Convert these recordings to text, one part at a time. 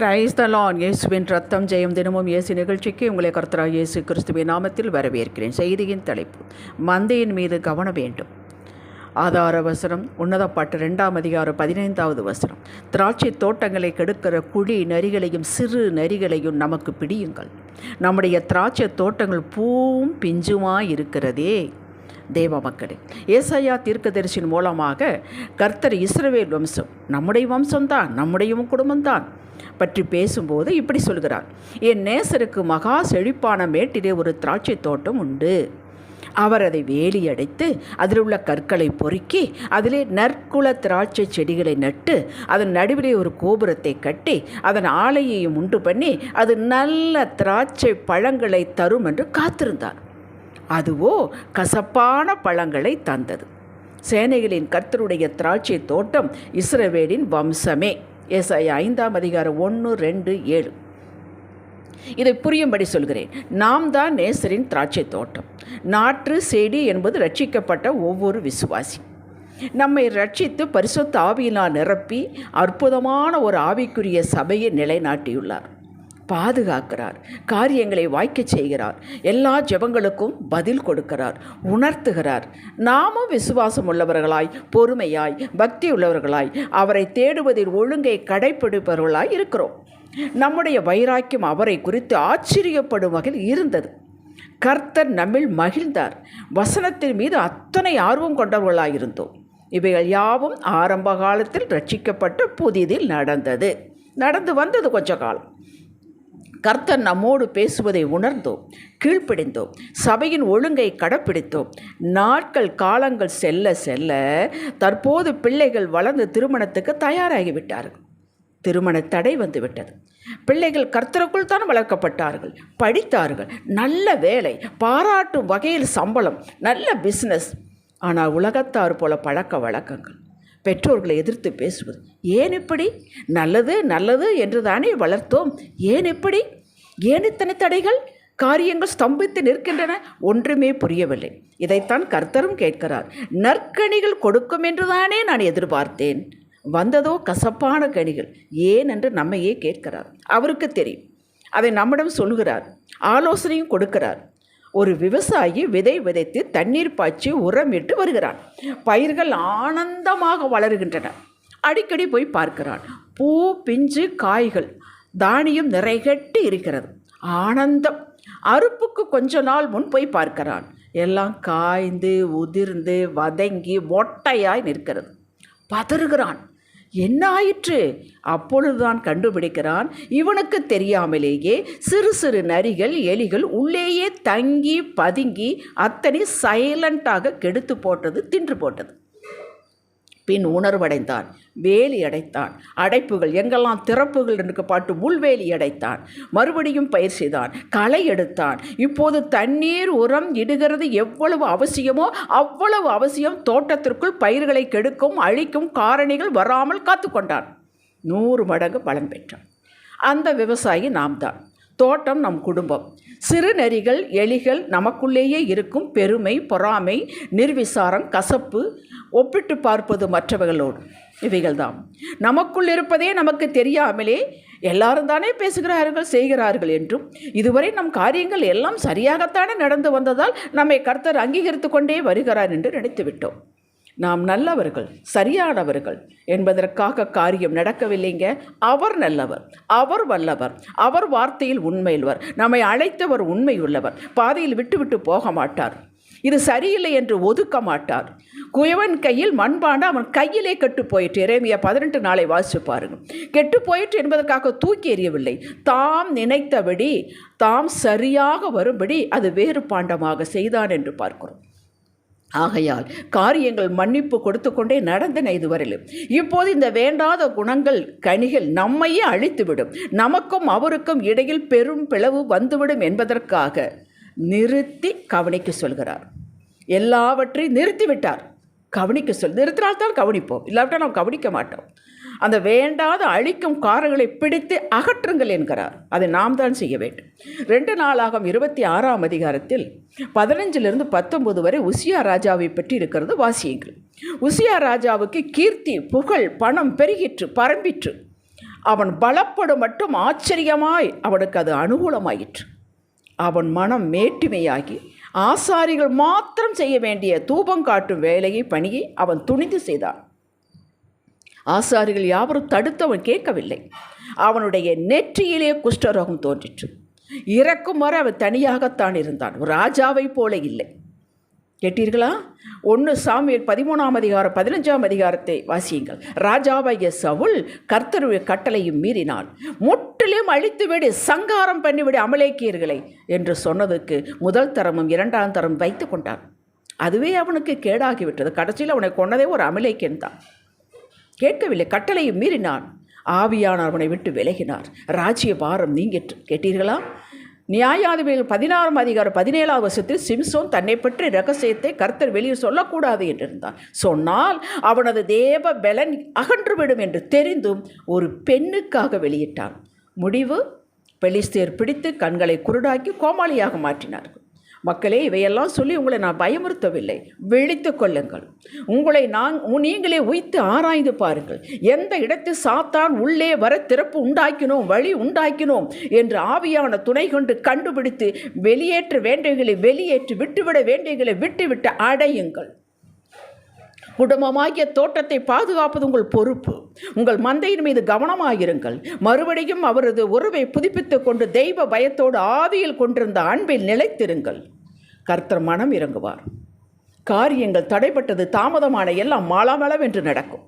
Praise the லான் இயேசுவின் ரத்தம் ஜெயம் தினமும் இயேசு நிகழ்ச்சிக்கு உங்களை கர்த்தராக இயேசு கிறிஸ்துவின் நாமத்தில் வரவேற்கிறேன். செய்தியின் தலைப்பு மந்தையின் மீது கவனம் வேண்டும். ஆதார வசனம் உன்னதப்பாட்டு ரெண்டாம் அதிகாரம் பதினைந்தாவது வசனம். திராட்சை தோட்டங்களை கெடுக்கிற குழி நரிகளையும் சிறு நரிகளையும் நமக்கு பிடியுங்கள். நம்முடைய திராட்சை தோட்டங்கள் பூவும் பிஞ்சுமாக இருக்கிறதே தேவ மக்களே ஏசாயா தீர்க்கதரிசின் மூலமாக கர்த்தர் இஸ்ரவேல் வம்சம் நம்முடைய வம்சம்தான் நம்முடைய குடும்பம்தான். பற்றி பேசும்போது இப்படி சொல்கிறார் என் நேசருக்கு மகா செழிப்பான மேட்டிலே ஒரு திராட்சை தோட்டம் உண்டு. அவர் அதை வேலி அடைத்து அதில் உள்ள கற்களை பொறுக்கி அதிலே நற்குல திராட்சை செடிகளை நட்டு அதன் நடுவிலே ஒரு கோபுரத்தை கட்டி அதன் ஆலையையும் உண்டு பண்ணி அது நல்ல திராட்சை பழங்களை தரும் என்று காத்திருந்தார். அதுவோ கசப்பான பழங்களை தந்தது. சேனைகளின் கர்த்தருடைய திராட்சை தோட்டம் இஸ்ரவேலின் வம்சமே. எஸ்ஐ ஐந்தாம் அதிகாரம் ஒன்று ரெண்டு ஏழு. இதை புரியும்படி சொல்கிறேன். நாம் தான் நேசரின் திராட்சை தோட்டம் நாற்று செடி என்பது ரட்சிக்கப்பட்ட ஒவ்வொரு விசுவாசி. நம்மை ரட்சித்து பரிசுத்த ஆவியினால் நிரப்பி அற்புதமான ஒரு ஆவிக்குரிய சபையை நிலைநாட்டியுள்ளார். பாதுகாக்கிறார் காரியங்களை வாய்க்கச் செய்கிறார் எல்லா ஜெபங்களுக்கும் பதில் கொடுக்கிறார் உணர்த்துகிறார். நாமும் விசுவாசம் உள்ளவர்களாய் பொறுமையாய் பக்தி உள்ளவர்களாய் அவரை தேடுவதில் ஒழுங்கை கடைப்பிடிப்பவர்களாய் இருக்கிறோம். நம்முடைய வைராக்கியம் அவரை குறித்து ஆச்சரியப்படும் வகையில் இருந்தது. கர்த்தர் நம்மில் மகிழ்ந்தார். வசனத்தின் மீது அத்தனை ஆர்வம் கொண்டவர்களாக இருந்தோம். இவைகள் யாவும் ஆரம்ப காலத்தில் ரட்சிக்கப்பட்ட புதிதில் நடந்தது. நடந்து வந்தது கொஞ்ச காலம். கர்த்தர் நம்மோடு பேசுவதை உணர்ந்தோம் கீழ்ப்பிடிந்தோம் சபையின் ஒழுங்கை கடைப்பிடித்தோம். நாட்கள் காலங்கள் செல்ல செல்ல தற்போது பிள்ளைகள் வளர்ந்து திருமணத்துக்கு தயாராகிவிட்டார்கள். திருமண தடை வந்துவிட்டது. பிள்ளைகள் கர்த்தருக்குள் தான் வளர்க்கப்பட்டார்கள். படித்தார்கள். நல்ல வேலை பாராட்டும் வகையில் சம்பளம் நல்ல பிஸ்னஸ் ஆனால் உலகத்தார் போல பழக்க வழக்கங்கள். பெற்றோர்களை எதிர்த்து பேசுவது. ஏன் இப்படி? நல்லது நல்லது என்று தானே வளர்த்தோம். ஏன் இப்படி? ஏன் இத்தனை தடைகள்? காரியங்கள் ஸ்தம்பித்து நிற்கின்றன. ஒன்றுமே புரியவில்லை. இதைத்தான் கர்த்தரும் கேட்கிறார். நற்கணிகள் கொடுக்கும் என்றுதானே நான் எதிர்பார்த்தேன். வந்ததோ கசப்பான கனிகள். ஏன் என்று நம்மையே கேட்கிறார். அவருக்கு தெரியும். அதை நம்மிடம் சொல்கிறார். ஆலோசனையும் கொடுக்கிறார். ஒரு விவசாயி விதை விதைத்து தண்ணீர் பாய்ச்சி உரமிட்டு வருகிறான். பயிர்கள் ஆனந்தமாக வளருகின்றன. அடிக்கடி போய் பார்க்கிறான். பூ பிஞ்சு காய்கள் தானியம் நிறைகட்டி இருக்கிறது. ஆனந்தம். அறுப்புக்கு கொஞ்ச நாள் முன் போய் பார்க்கிறான். எல்லாம் காய்ந்து உதிர்ந்து வதங்கி மொட்டையாய் நிற்கிறது. பதறுகிறான். என்ன ஆயிற்று? அப்பொழுதுதான் கண்டுபிடிக்கிறான் இவனுக்கு தெரியாமலேயே சிறு சிறு நரிகள் எலிகள் உள்ளேயே தங்கி பதுங்கி அத்தனை சைலண்ட்டாக கெடுத்து போட்டது தின்று போட்டது. பின் உணர்வடைந்தான். வேலி அடைத்தான். அடைப்புகள் எங்கெல்லாம் திறப்புகள் என்று பாட்டு உள்வேலி அடைத்தான். மறுபடியும் பயிர் செய்தான். களை எடுத்தான். இப்போது தண்ணீர் உரம் இடுகிறது எவ்வளவு அவசியமோ அவ்வளவு அவசியம் தோட்டத்திற்குள் பயிர்களை கெடுக்கும் அழிக்கும் காரணிகள் வராமல் காத்து கொண்டான். நூறு மடங்கு பலம் பெற்றான். அந்த விவசாயி நாம் தான் தோட்டம் நம் குடும்பம். சிறு நெறிகள் எலிகள் நமக்குள்ளேயே இருக்கும் பெருமை பொறாமை நிர்விசாரம் கசப்பு ஒப்பிட்டு பார்ப்பது மற்றவர்களோடு. இவைகள்தான் நமக்குள் இருப்பதே நமக்கு தெரியாமலே எல்லாரும் தானே பேசுகிறார்கள் செய்கிறார்கள் என்றும் இதுவரை நம் காரியங்கள் எல்லாம் சரியாகத்தானே நடந்து வந்ததால் நம்மை கர்த்தர் அங்கீகரித்து கொண்டே வருகிறார் என்று நினைத்துவிட்டோம். நாம் நல்லவர்கள் சரியானவர்கள் என்பதற்காக காரியம் நடக்கவில்லைங்க. அவர் நல்லவர் அவர் வல்லவர் அவர் வார்த்தையில் உண்மையுள்ளவர் நம்மை அழைத்தவர் உண்மையுள்ளவர் பாதையில் விட்டுவிட்டு போக மாட்டார். இது சரியில்லை என்று ஒதுக்க மாட்டார். குயவன் கையில் மண்பாண்டு அவன் கையிலே கெட்டு போயிற்று. இறைமையா பதினெட்டு நாளை வாசிச்சு பாருங்கள் கெட்டு போயிற்று என்பதற்காக தூக்கி எறியவில்லை. தாம் நினைத்தபடி தாம் சரியாக வரும்படி அது வேறு பாண்டமாக செய்தான் என்று பார்க்கிறோம். ஆகையால் காரியங்கள் மன்னிப்பு கொடுத்து கொண்டே நடந்தன இதுவரையிலும் இப்போது இந்த வேண்டாத குணங்கள் கனிகள் நம்மையே அழித்துவிடும். நமக்கும் அவருக்கும் இடையில் பெரும் பிளவு வந்துவிடும் என்பதற்காக நிறுத்தி கவனிக்க சொல்கிறார். எல்லாவற்றையும் நிறுத்திவிட்டார் கவனிக்க சொல் நிறுத்தினால்தான் கவனிப்போம். இல்லாவிட்டால் நாம் கவனிக்க மாட்டோம். அந்த வேண்டாத அழிக்கும் காரங்களை பிடித்து அகற்றுங்கள் என்கிறார். அதை நாம் தான் செய்ய வேண்டும். ரெண்டு நாளாகும் இருபத்தி ஆறாம் அதிகாரத்தில் பதினஞ்சிலிருந்து பத்தொன்பது வரை உசியா ராஜாவை பற்றி இருக்கிறது வாசியுங்கள். உசியா ராஜாவுக்கு கீர்த்தி புகழ் பணம் பெருகிற்று பரம்பிற்று. அவன் பலப்படும் மட்டும் ஆச்சரியமாய் அவனுக்கு அது அனுகூலமாயிற்று. அவன் மனம் மேட்டுமையாகி ஆசாரிகள் மாத்திரம் செய்ய வேண்டிய தூபம் காட்டும் வேலையை பணியை அவன் துணிந்து செய்தான். ஆசாரிகள் யாவரும் தடுத்து அவன் கேட்கவில்லை. அவனுடைய நெற்றியிலே குஷ்டரோகம் தோன்றிற்று. இறக்கும் வரை அவன் தனியாகத்தான் இருந்தான். ராஜாவைப் போல இல்லை. கேட்டீர்களா? ஒன்று சாமியல் பதிமூணாம் அதிகாரம் பதினஞ்சாம் அதிகாரத்தை வாசியுங்கள். ராஜாவாகிய சவுல் கர்த்தருடைய கட்டளையும் மீறினான். முற்றிலும் அழித்துவிடு சங்காரம் பண்ணிவிடு அமலேக்கியர்களை என்று சொன்னதுக்கு முதல் தரமும் இரண்டாம் தரம் வைத்து கொண்டான். அதுவே அவனுக்கு கேடாகிவிட்டது. கடைசியில் அவனை கொன்னதே ஒரு அமலேக்கியன் தான். கேட்கவில்லை கட்டளையும் மீறினான். ஆவியானவர் அவனை விட்டு விலகினார். ராஜ்ய பாரம் நீங்கிற்று. கேட்டீர்களா? நியாயாதிபதிகள் பதினாறாம் அதிகாரம் பதினேழாம் வருஷத்தில் சிம்சோன் தன்னை பற்றி ரகசியத்தை கர்த்தர் வெளியே சொல்லக்கூடாது என்றிருந்தான். சொன்னால் அவனது தேவ பலன் அகன்றுவிடும் என்று தெரிந்தும் ஒரு பெண்ணுக்காக வெளியிட்டான். முடிவு பெலிஸ்தேர் பிடித்து கண்களை குருடாக்கி கோமாளியாக மாற்றினார்கள். மக்களே இவையெல்லாம் சொல்லி உங்களை நான் பயமுறுத்தவில்லை. விழித்து கொள்ளுங்கள். உங்களை நான் நீங்களே உய்த்து ஆராய்ந்து பாருங்கள். எந்த இடத்தில் சாத்தான் உள்ளே வர திறப்பு உண்டாக்கினோம் வழி உண்டாக்கினோம் என்று ஆவியான துணை கொண்டு கண்டுபிடித்து வெளியேற்ற வேண்டியகளை வெளியேற்றி விட்டுவிட வேண்டியகளை விட்டுவிட்டு அடையுங்கள். குடும்பமாகிய தோட்டத்தை பாதுகாப்பது உங்கள் பொறுப்பு. உங்கள் மந்தையின் மீது கவனமாயிருங்கள். மறுபடியும் அவரது உறவை புதுப்பித்துக் கொண்டு தெய்வ பயத்தோடு ஆவியில் கொண்டிருந்த அன்பில் நிலைத்திருங்கள். கர்த்தர் மனம் இறங்குவார். காரியங்கள் தடைப்பட்டது தாமதமான எல்லாம் மாலாமளவென்று நடக்கும்.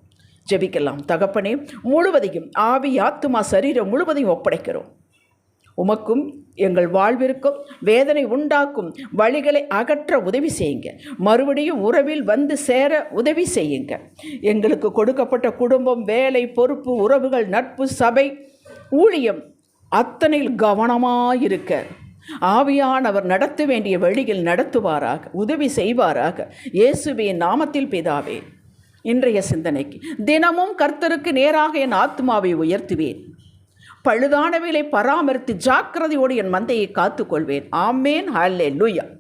ஜெபிக்கலாம். தகப்பனே முழுவதையும் ஆவி ஆத்துமா சரீரம் முழுவதையும் ஒப்படைக்கிறோம். உமக்கும் எங்கள் வாழ்விற்கும் வேதனை உண்டாக்கும் வழிகளை அகற்ற உதவி செய்யுங்க. மறுபடியும் உறவில் வந்து சேர உதவி செய்யுங்க. எங்களுக்கு கொடுக்கப்பட்ட குடும்பம் வேலை பொறுப்பு உறவுகள் நட்பு சபை ஊழியம் அத்தனையில் கவனமாயிருக்க. ஆவியானவர் நடத்த வேண்டிய வழியில் நடத்துவாராக உதவி செய்வாராக. இயேசுவின் நாமத்தில் பிதாவே இன்றைய சிந்தனைக்கு தினமும் கர்த்தருக்கு நேராக என் ஆத்மாவை உயர்த்துவேன். பழுதானவைகளை பராமரித்து ஜாக்கிரதையோடு என் மந்தையை காத்துக்கொள்வேன். ஆமேன். ஹல்லே லூயா